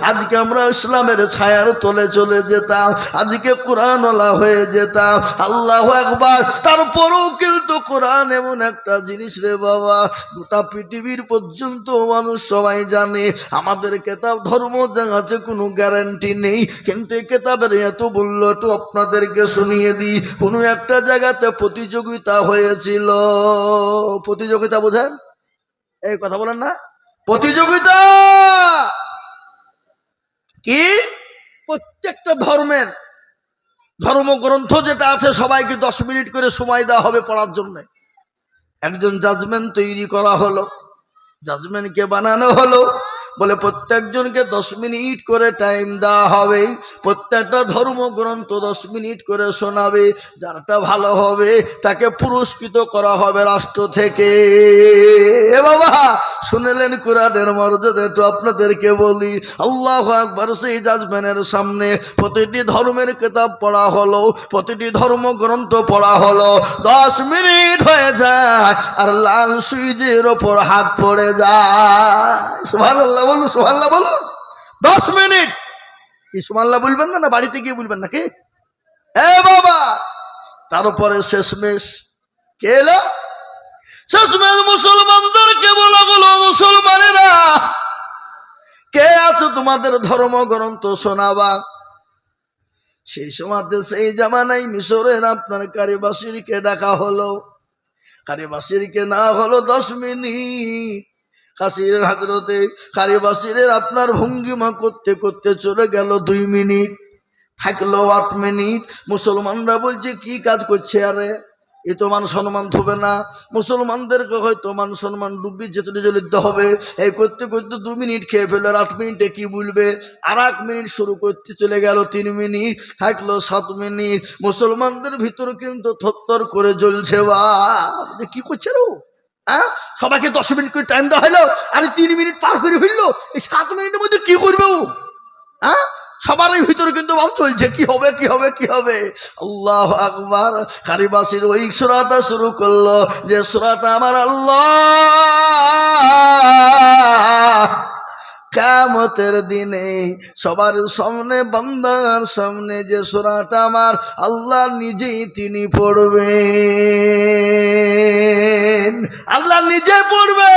আজকে আমরা ইসলামের ছায়ার তলে চলে যেতাম, আজকে কোরআনওয়ালা হয়ে যেতাম। আল্লাহ একবার তারপরেও কিন্তু কোরআন এমন একটা জিনিস রে বাবা, গোটা পৃথিবীর পর্যন্ত মানুষ সবাই জানে, আমাদের কেতাব ধর্ম যা আছে, কোনো গ্যারান্টি নেই। কিন্তু এই কেতাবের এত মূল্য তো আপনাদেরকে শুনিয়ে দিই। কোনো একটা জায়গাতে প্রতিযোগিতা হয়েছিল। প্রতিযোগিতা বোঝেন? এই কথা বলেন না। প্রতিযোগিতা! কি? প্রত্যেকটা ধর্মের ধর্মগ্রন্থ যেটা আছে, সবাইকে দশ মিনিট করে সময় দেওয়া হবে পড়ার জন্য। একজন জাজমেন্ট তৈরি করা হলো জাজমেন্টকে বানানো হলো বলে, প্রত্যেকজনকে দশ মিনিট করে টাইম দেওয়া হবে। প্রত্যেকটা ধর্মগ্রন্থ দশ মিনিট করে শোনাবে। যারটা ভালো হবে, তাকে পুরস্কৃত করা হবে রাষ্ট্র থেকে। এ বাবা, শুনেলেন কোরআনের মর্যাদা, একটু আপনাদেরকে বলি। আল্লাহ আকবর, সেই জাজমেনের সামনে প্রতিটি ধর্মের কিতাব পড়া হলো, প্রতিটি ধর্মগ্রন্থ পড়া হলো। দশ মিনিট হয়ে যায়, আর লাল সুইজের ওপর হাত পড়ে যায়। বলুন সুবহানাল্লাহ বলুন। দশ মিনিট। কি সুবহানাল্লাহ বলবেন না না বাড়িতে গিয়ে বলবেন নাকি? এ বাবা, তারপরে শেষমেশ কে এলো? শেষমেশ মুসলমানদেরকে বলা বলো মুসলমানেরা। কে আছো তোমাদের ধর্মগ্রন্থ শোনাবা? সেই সময়তে সেই জামানাই মিশরের আপনার কারিবাসীরকে ডাকা হলো? কারিবাসীরকে না হলো দশ মিনিট। কাশিরের হাজরতে কারিবাসীরের আপনার ভঙ্গিমা করতে করতে চলে গেল দুই মিনিট। থাকল আট মিনিট। মুসলমানরা বলছে, কি কাজ করছে আরে? এ তো মান সম্মান থবে না। মুসলমানদেরকে হয়তো মান সম্মান ডুবি যেতে জ্বলিতে হবে। এই করতে করতে দু মিনিট খেয়ে ফেলো আট মিনিটে কি বলবে? আর এক মিনিট শুরু করতে চলে গেল তিন মিনিট। থাকল সাত মিনিট। মুসলমানদের ভিতরে কিন্তু থত্তর করে জ্বলছে। বা কি করছে রো হ্যাঁ? সবাইকে দশ মিনিট করে টাইম দেওয়া হলো, আরে তিন মিনিট পার করে ফেলল এই সাত মিনিটের মধ্যে কি করবে ও? হ্যাঁ? সবার এই ভিতরে কিন্তু ভাব চলছে, কি হবে কি হবে কি হবে? আল্লাহ আকবার। কারিবাসীর ওই সুরাটা শুরু করল, যে সুরাটা আমার আল্লাহ কামতের দিনে সবার সামনে, বান্দার সামনে যে সোরাটা আমার আল্লাহ নিজেই তিনি পড়বেন। আল্লাহ নিজে পড়বে।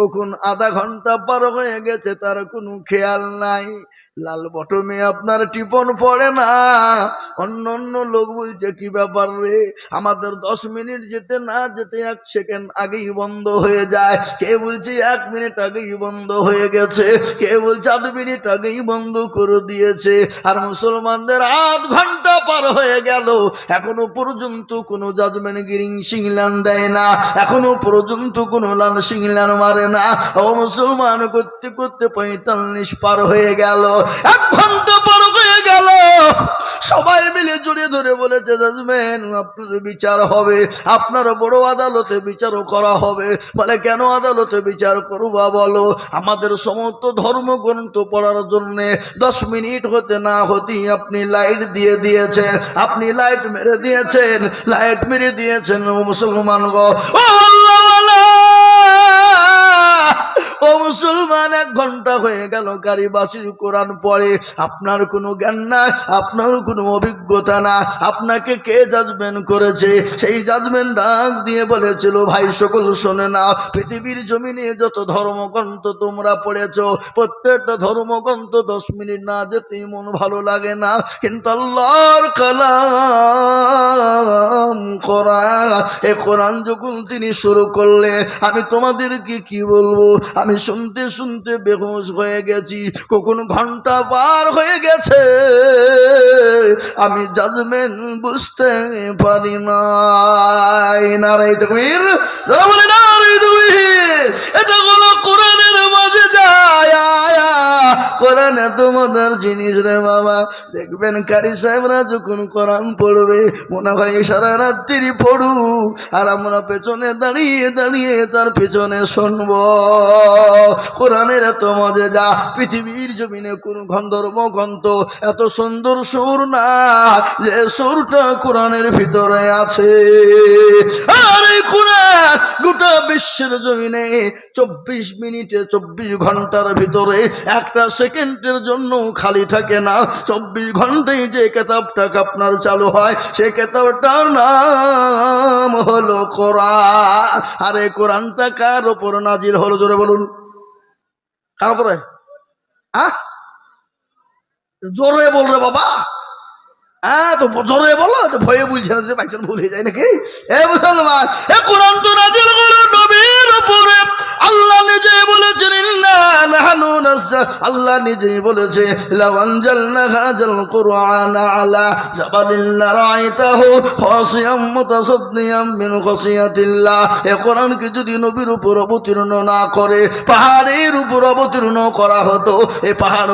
কখন আধা ঘণ্টা পার হয়ে গেছে তার কোনো খেয়াল নাই। লাল বটমে আপনার টিপন পড়ে না। অন্য অন্য লোক বলছে, কি ব্যাপার রে? আমাদের দশ মিনিট যেতে না যেতে এক সেকেন্ড আগেই বন্ধ হয়ে যায়। কে বলছে, এক মিনিট আগেই বন্ধ হয়ে গেছে। কে বলছে, আধ মিনিট আগেই বন্ধ করে দিয়েছে। আর মুসলমানদের আধ ঘণ্টা পার হয়ে গেল। এখনও পর্যন্ত কোনো জাজমেন্ট গিরিং সিংলান দেয় না। এখনও পর্যন্ত কোনো লাল সিংলান মারে না। ও মুসলমান করতে করতে পঁয়তাল্লিশ পার হয়ে গেল। এক ঘণ্টা পার হয়ে গেল। সবাই মিলে জড়িয়ে ধরে বলেছে, জাজমেন, আপনার বিচার হবে, আপনার বড় আদালতে বিচারও করা হবে। বলে, কেন আদালতে বিচার করবা বলো? আমাদের সমস্ত ধর্মগ্রন্থ পড়ার জন্যে দশ মিনিট হতে না হতেই আপনি লাইট দিয়ে দিয়েছেন, আপনি লাইট মেরে দিয়েছেন, লাইট মেরে দিয়েছেন মুসলমান গো ও আল্লাহ! মুসলমান এক ঘণ্টা হয়ে গেল গাড়িবাসীর কোরআন পড়ে। আপনার কোনো জ্ঞান না আপনার কোনো অভিজ্ঞতা না আপনাকে কে জাজমেন্ট করেছে? সেই জাজমেন্ট ডাক দিয়ে বলেছিল, ভাই, সকল শোনে না, পৃথিবীর জমিনে যত ধর্মগ্রন্থ তোমরা পড়েছ, প্রত্যেকটা ধর্মগ্রন্থ দশ মিনিট না যেতে মন ভালো লাগে না। কিন্তু আল্লাহর কালাম কোরআন এ কোরআন যখন তিনি শুরু করলে আমি তোমাদেরকে কি বলব? আমি শুনতে শুনতে বেহোশ হয়ে গেছি, কখন ঘণ্টা পার হয়ে গেছে, আমি জাজমেন বুঝতে পারি না এটা হলো কোরআনের মাঝে যায় কোরআন এত মজার জিনিস রে বাবা। দেখবেন কারি সাহেবরা যখন কোরআন পড়বে, মনে হয় সারা রাত্রি পড়ু আর আমরা পেছনে দাঁড়িয়ে দাঁড়িয়ে তার পেছনে শুনব। কোরআনের এত মজে যা, পৃথিবীর জমিনে কোন গন্ধর্ব গ্রন্থ এত সুন্দর সুর না, যে সুরটা কোরআনের ভিতরে আছে। গোটা বিশ্বের জমিনে চব্বিশ মিনিটে চব্বিশ ঘণ্টার ভিতরে একটা সেকেন্ডের জন্য খালি থাকে না। চব্বিশ ঘন্টায় যে কেতাবটা আপনার চালু হয়, সে কেতাবটার নাম হলো কোরআন। আরে কোরআনটা কার ওপর নাজির হলো জোরে বলুন। কার উপরে? আহ? জোরে বল রে বাবা। হ্যাঁ তো জোরে বলো, তো ভয়ে না যে বাইচান ভুল যায় নাকি? এ কোরআন তো আল্লাহ নিজে বলেছেন নাজ্জা আল্লাহ নিজেই বলেছে পাহাড়ের উপর অবতীর্ণ করা হতো, এ পাহাড়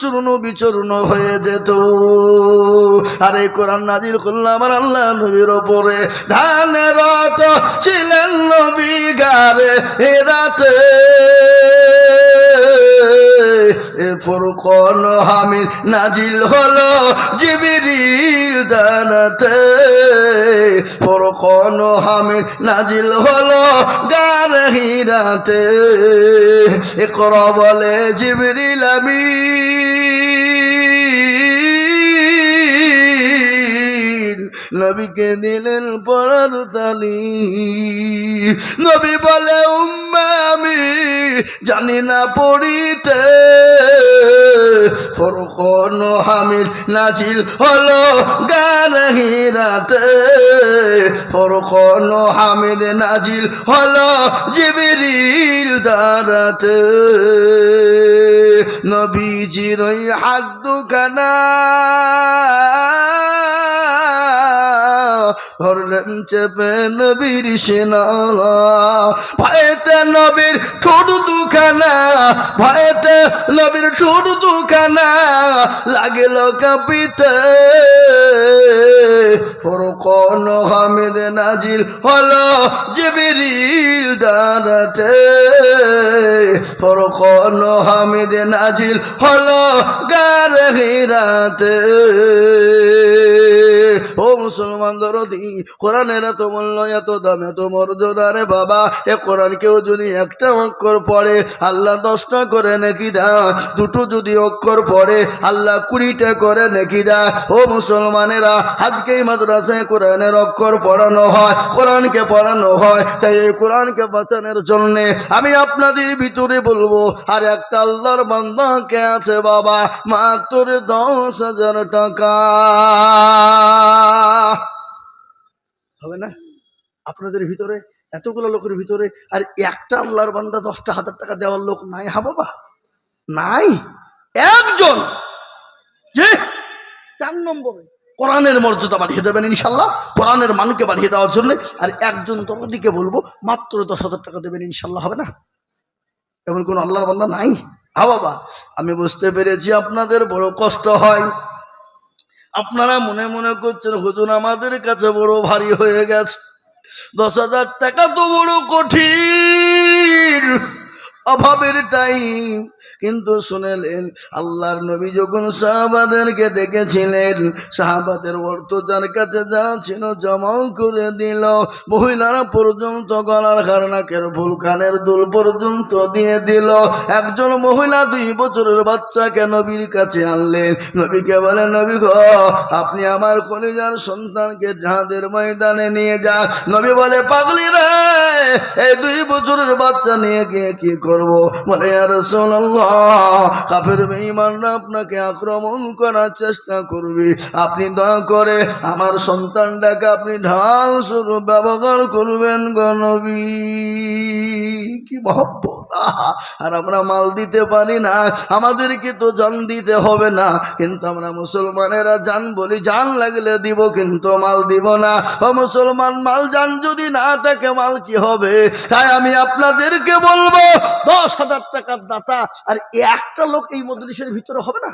চূর্ণ বিচূর্ণ হয়ে যেত। আর কোরআন নাজিল করলাম আল্লাহ নবীর ওপরে ধানের ছিলেন নবী গারে, এ রাতে ফুরকন হামিদ নাজিল হলো জিবিরিল দানাতে? ফুরকন হামিদ নাজিল হলো গার হিরাতে এ কর বলে জিবিরিল আমিন। নবীকে দিলেন পড়ার তালি। নবী বলে, উম্মা, আমি জানি না পড়িতে। ফরকন হামিদ নাজিল হলো গান হিরাতে। ফরকন হামিদ নাজিল হলো জিবিরিল দারাতে নবীজির ওই হাত দুখানা ধরলেন চেপে নবীর সেনা ভয়েতে নবীর ঠোঁট দুখানা, ভয়েতে নবীর ঠোঁট দুখানা লাগিল কাঁপিতে। ফরকন হামিদ নাজিল হলো জিবিরিল দাঁড়াতে ফরকন হামিদ নাজিল হলো গার হিরাতে ও মুসলমান মুসলমানেরা মাদ্রাসায় কোরআনের অক্ষর পড়ানো হয়, কোরআনকে পড়ানো হয়। তাই এই কোরআনকে বাঁচানোর জন্যে আমি আপনাদের ভিতরে বলব, আর একটা আল্লাহর বান্দাকে আছে বাবা? মাত্র দশ হাজার টাকা। হবে না? আপনাদের ভিতরে, এতগুলো লোকের ভিতরে, আর একটা আল্লাহর বান্দা দশটা হাজার টাকা দেওয়ার লোক নাই হা বাবা? নাই? একজন! যে? চার নম্বরে। কোরআনের মর্যাদা বাড়িয়ে দেবেন ইনশাল্লাহ, কোরআনের মানকে বাড়িয়ে দেওয়ার জন্য, আর একজন তরদিকে বলব, মাত্র দশ হাজার টাকা দেবেন ইনশাল্লাহ, হবে না? এমন কোন আল্লাহর বান্দা নাই? হা বাবা? আমি বুঝতে পেরেছি আপনাদের বড় কষ্ট হয়। আপনারা মনে মনে করছেন, হুজুর আমাদের কাছে বড় ভারী হয়ে গেছে। দশ হাজার টাকা তো বড় কঠিন। অভাবের টাইম কিন্তু শুনেলেন, আল্লাহর নবী যখন সাহাবাদেরকে ডেকেছিলেন, সাহাবাদের অর্থ যার কাছে যা ছিল জমাও করে দিল। মহিলারা পর্যন্ত গলার খারনাকের ফুল কানের দুল পর্যন্ত দিয়ে দিল। একজন মহিলা দুই বছরের বাচ্চাকে নবীর কাছে আনলেন। নবীকে বলে, নবী গো, আপনি আমার কলিজার সন্তানকে জাহাদের ময়দানে নিয়ে যান নবী বলে, পাগলি রে, এই দুই বছরের বাচ্চা নিয়ে গিয়ে কি করব? বলে কাফের বেঈমানরা আপনাকে আক্রমণ করার চেষ্টা করবে। আপনি দয়া করে আমার সন্তানটাকে আপনি ঢাল স্বরূপ ব্যবহার করবেন গণবী কি মহব্বত। আর আমরা মাল দিতে পারি না, আমাদেরকে তো জান দিতে হবে না। কিন্তু আমরা মুসলমানেরা জান বলি, জান লাগলে দিব, কিন্তু মাল দিব না। ও মুসলমান, মাল জান যদি না থাকে, মাল কি হবে? তাই আমি আপনাদেরকে বলব, দশ হাজার টাকার দাতা, আর একটা লোক এই মজলিসের ভিতরে হবে না?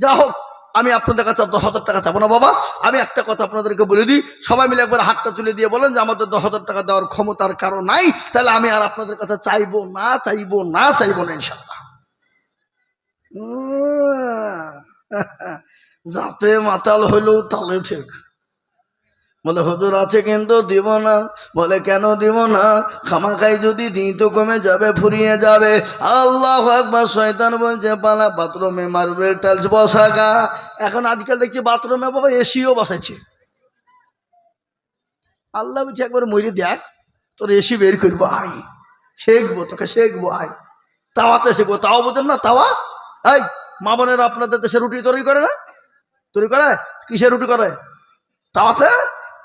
যা হোক আমি আপনাদের কাছে দশ হাজার টাকা চাবো না বাবা। আমি একটা কথা আপনাদেরকে বলে দিই, সবাই মিলে একবার হাতটা তুলে দিয়ে বলেন যে আমাদের দশ হাজার টাকা দেওয়ার ক্ষমতার কারণ নাই, তাহলে আমি আর আপনাদের কাছে চাইব না চাইব না চাইব না ইনশাল্লাহ যাতে মাতাল হইলেও তাহলে ঠিক। বলে, হুজুর আছে কিন্তু, দিব না। বলে, কেন দিব না? খামাখাই যদি দিই তো কমে যাবে, ফুরিয়ে যাবে। আল্লাহ একবার শয়তান বলছে, পালা, বাথরুমে মার্বেল টাইলস বসাগা। এখন আজকাল দেখছি বাথরুমে বাবা এসিও বসাচ্ছে আল্লাহ বলছে, একবার মরে দেখ, তোর এসি বের করব আই শেখবো, তোকে শেখবো আই তাওয়াতে শেখবো। তাও বোঝেন না, তাওয়া? এই, মা বোনেরা আপনাদের দেশে রুটি তৈরি করে না? তৈরি করে? কিসের রুটি করে? তাওয়াতে?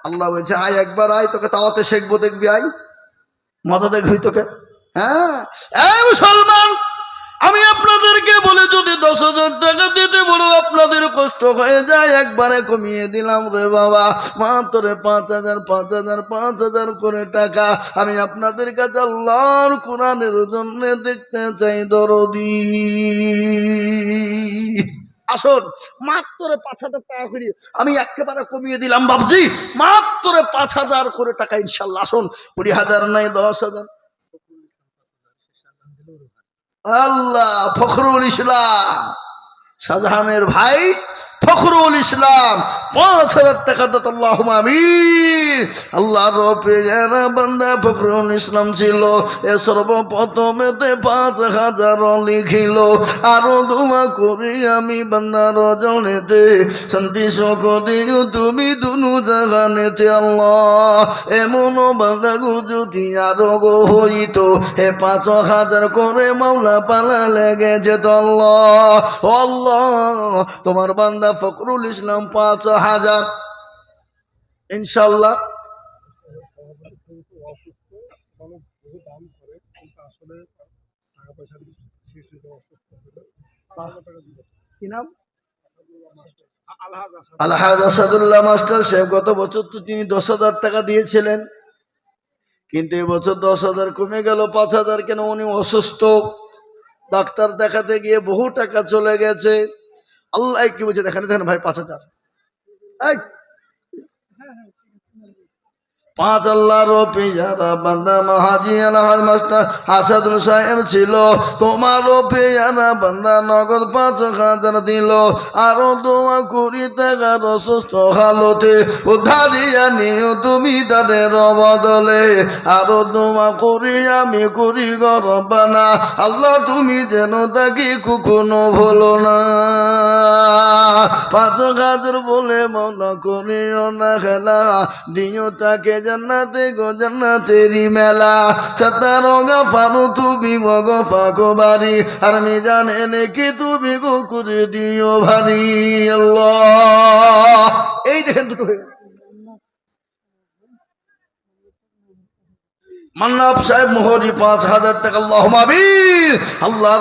আল্লাহ বলছে, আয় একবার আয়, তোকে তাওয়াতে শেখবো, দেখবি, আয়। মজা দেখবি তোকে। হ্যাঁ? মুসলমান, আমি আপনাদেরকে বলে, যদি দশ হাজার টাকা দিতে বড় আপনাদের কষ্ট হয়ে যায়, একবারে কমিয়ে দিলাম রে বাবা। মাত্র পাঁচ হাজার পাঁচ হাজার পাঁচ হাজার করে টাকা। আমি আপনাদের কাছে আল্লাহর কোরআনের জন্য দেখতে চাই দরদি। আসুন মাত্র পাঁচ হাজার টাকা করে। আমি একেবারে কমিয়ে দিলাম বাবজি মাত্র পাঁচ হাজার করে টাকা, ইনশাল্লাহ, আসুন। কুড়ি হাজার নাই, দশ হাজার। আল্লাহ, ফখরুল ইসলাম। শাহজাহানের ভাই ফখরুল ইসলাম, পাঁচ হাজার টাকা দত আল্লাহ আল্লাহ বান্দা ফখরুল ইসলাম ছিল, এ সর্বপ্রথমেতে পাঁচ হাজার লিখিল, আরও দোয়া করি আমি বান্দার জনেতে শান্তি শোক দিও তুমি দুনু জাগানেতে আল্লাহ। এমন বান্দা গুজুতি আরও গো হইত হে পাঁচ হাজার করে মাওলা পালা লেগেছে তো আল্লাহ। আল্লাহ, তোমার বান্দা ফখরুল ইসলাম পাঁচ হাজার। ইনশাল্লাহ। কি নাম? আলহাজ আসাদুল্লাহ মাস্টার সাহেব গত বছর তো তিনি দশ হাজার টাকা দিয়েছিলেন। কিন্তু এবছর দশ হাজার কমে গেল পাঁচ হাজার কেন? উনি অসুস্থ। ডাক্তার দেখাতে গিয়ে বহু টাকা চলে গেছে। আল্লাহ কি বলছে দেখেন দেখেন ভাই পাঁচ হাজার। পাঁচ আল্লাহর পেয়ারা বান্দা মহাজি আলহাজ মাস্টার হাসাদুল সাহেব ছিল। তোমারও পেয়ারা বান্দা নগদ পাঁচ হাজার দিল। আরও দোয়া করি টাকার অসুস্থ হালতে। উদ্ধারিয়া নিও তুমি তাদের বদলে। আরও দোয়া করি, আমি করি গরবানা আল্লাহ তুমি যেন তাকে কখনো ভুলো না। পাঁচ গাজর বলে মৌলা করিও না খেলা। দিও তাকে জান্নাতে গো জান্নাতেরি মেলা। সাতার গা ফানু তুমি মগ ফাঁকো বাড়ি। আর আমি জানে নাকি তুমি গো করে দিও ভারি। আল্লাহ। এই দেখেন দুটো হয়ে গেল। মান্নাব সাহেব মোহরি পাঁচ হাজার টাকা আল্লাহ মাবির আল্লাহ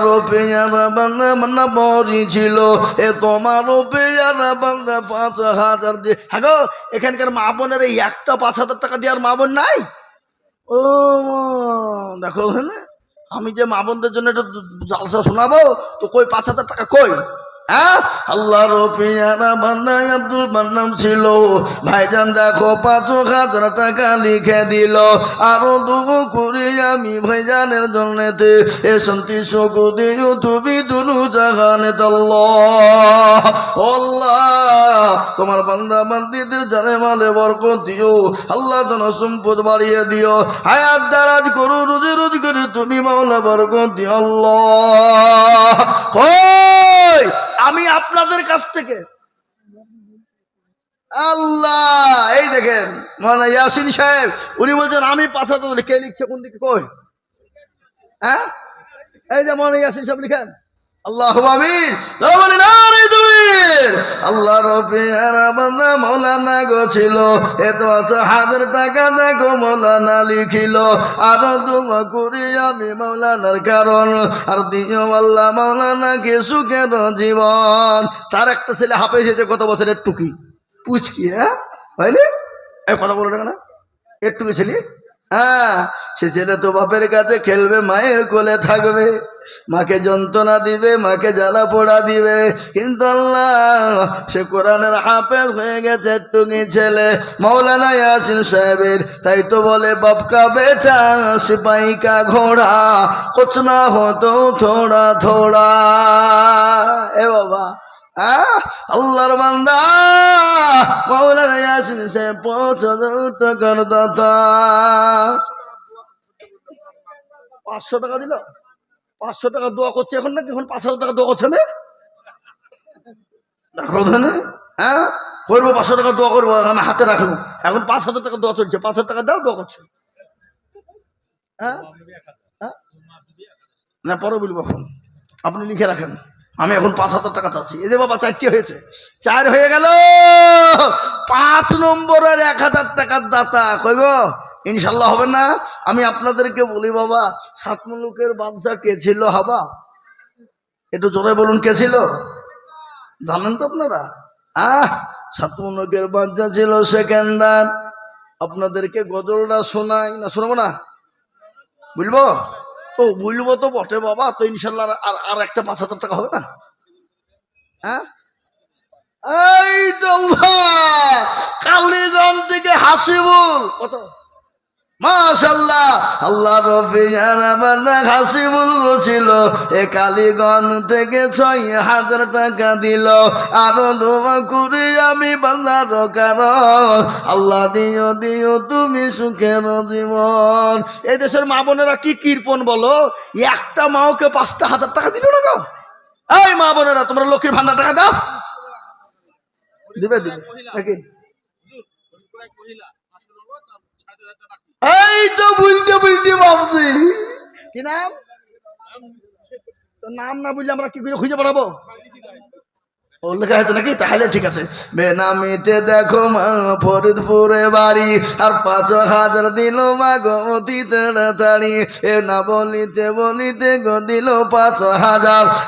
মান্না মোহরি ছিল। এ তোমার রোপে পাঁচ হাজার দিয়ে হ্যাঁ গো, এখানকার মা বোনের এই একটা পাঁচ হাজার টাকা দেওয়ার মা বোন নাই? ও দেখো আমি যে মা বোনদের জন্য একটা জালসা শোনাবো তো কই পাঁচ হাজার টাকা কই? হ্যাঁ? ছিল। টাকা লিখে আরও ভাইজানের এ দিও তুমি দুনু জাগানে তোমার বান্দা বান্দিদের জানে মালে বরকত দিও। আল্লাহ যেন সম্পদ বাড়িয়ে দিও। হায়াত দারাজ করো, রোজে রোজ করে তুমি মাওলা বরকত দিও। আল্লাহ আমি আপনাদের কাছ থেকে। আল্লাহ, এই দেখেন মানে ইয়াসিন সাহেব, উনি বলছেন, আমি পাঁচ হাজার কে লিখছে, কোন দিকে কই? হ্যাঁ? এই যে মানে ইয়াসিন সাহেব লিখেন, আল্লাহ আমিন বলে না রে তুমি হাফের আল্লাহ রবিয়ার বান্দা মৌলানা গো ছিল। এত আছে হাজার টাকা দেখো মৌলানা লিখিল। আর তোমা করি আমি মৌলানার কারণ। আর দিও আল্লাহ মৌলানাকে সুখের জীবন। তার একটা ছেলে হাফেজ হয়েছে কত বছরের টুকি? পুচকি হ্যাঁ? বুঝলি এই কথা বলো না একটুকু ছেলে? হ্যাঁ সে ছেলে তো বাপের কাছে খেলবে, মায়ের কোলে থাকবে। মাকে যন্ত্রণা দিবে, মাকে জ্বালা পোড়া দিবে। কিন্তু সে কোরআনের হাফেজ হয়ে গেছে টুঙ্গি ছেলে। মৌলানা ইয়াসিন সাহেবের, তাই তো বলে, বাপকা বেটা সিপাহী ঘোড়া কোচনা হতো, থোড়া থোড়া। এ বাবা আহ, আল্লাহর বান্দা। মৌলানা ইয়াসিন সাহেব পৌঁছ টাকার দাতা। পাঁচশো টাকা দিল? পাঁচশো টাকা দোয়া করছে এখন নাকি? এখন পাঁচ হাজার টাকা দোয়া করছে না? হ্যাঁ? করব পাঁচশো টাকা দোয়া করব আমি হাতে রাখল এখন পাঁচ হাজার টাকা দোয়া চলছে। পাঁচ হাজার টাকা দাও দোয়া করছে। হ্যাঁ? হ্যাঁ? না পরে বলব এখন। আপনি লিখে রাখেন। আমি এখন পাঁচ হাজার টাকা চাচ্ছি। এই যে বাবা, চারটি হয়েছে। চার হয়ে গেল। পাঁচ নম্বরের এক হাজার টাকার দাতা। কই গো? ইনশাল্লাহ হবে না। আমি আপনাদেরকে বলি বাবা সাত মুলুকের বাদশা কে ছিল হাবা? একটু জোরে বলুন, কে ছিল? জানেন তো আপনারা? আহ সাত মুলুকের বাদশা ছিল সেকেন্দার। আপনাদেরকে গজলটা শোনাই না, শোনাবো না? বুঝব? তো বুঝব তো বটে বাবা তো ইনশাল্লাহ আর আর একটা পাঁচ হাজার টাকা হবে না? হ্যাঁ? এই আল্লাহ, কালীগঞ্জ থেকে হাসিবুল। কত? মাশাল্লাহ আল্লাহ এ কালীগঞ্জ থেকে ছয় হাজার টাকা আমি দিও দিও তুমি জীবন। এই দেশের মা বোনেরা কি কীর্পন বলো? একটা মাওকে পাঁচটা হাজার টাকা দিল না গো? এই মা বোনেরা, তোমরা লক্ষ্মীর ভান্ডার টাকা দাও। দিবে দিবে। এই তো বুঝতে বুঝতে ভাবছি কি নাম? তোর নাম না বুঝলে আমরা কি করে খুঁজে বেড়াবো? লেখা ঠিক আছে। দেখো মা পাঁচ হাজার দিল মা গো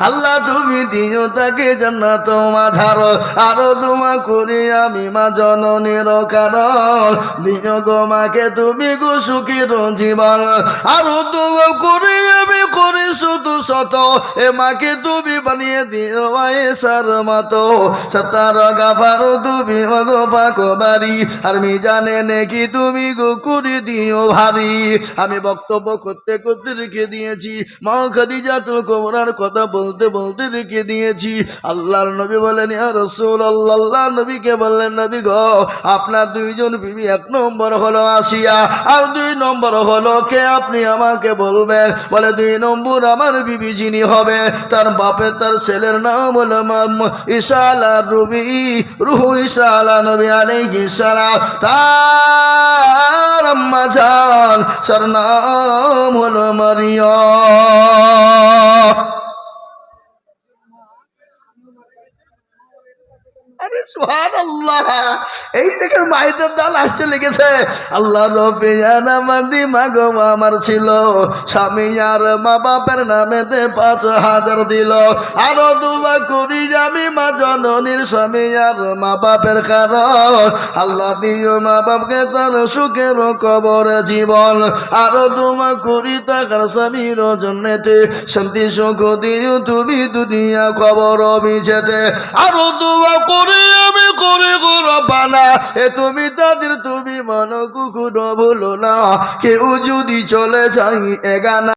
আল্লাহ তুমি দিও তাকে আরও তোমা করি আমি মা জননীর কারণ। দিও গো মাকে তুমি গো সুখীর জীবন। আরও তোমা করি আমি করি শুধু শত এ মাকে তুমি বানিয়ে দিও মায়ের মতো সতার গাফারো তুমি বাড়ি আর জানে নাকি তুমি গো দিও ভারী। আমি বক্তব্য করতে করতে রেখে দিয়েছি, মা খাদিজা তোর কোমরার কথা বলতে বলতে রেখে দিয়েছি। আল্লাহর নবী বলেন, ইয়া রসুল আল্লাহ নবীকে বললেন, নবী গো, আপনার দুইজন বিবি এক নম্বর হলো আসিয়া, আর দুই নম্বর হলো কে আপনি আমাকে বলবেন? বলে, দুই নম্বর আমার বিবি যিনি হবে, তার বাপের, তার ছেলের নাম হলো ইসালা রুবি রুহু ইসালা নবী আলাইহি সালাম তার আম্মা জান তার নাম দুবা জননীর স্বামী আর মা বাপের কারণ। আল্লাহ দিও মা বাপকে তার সুখের কবর জীবন। আরও দুমা করি তাকার স্বামীর জন্যতে শান্তি সুখ দিও তুমি দুনিয়া খবর বিছেতে আরও দুয়া করে আমি করে গোরা না এ তুমি তাদের, তুমি মন কুকুর, ভুলো না। কেউ যদি চলে যাই এগানা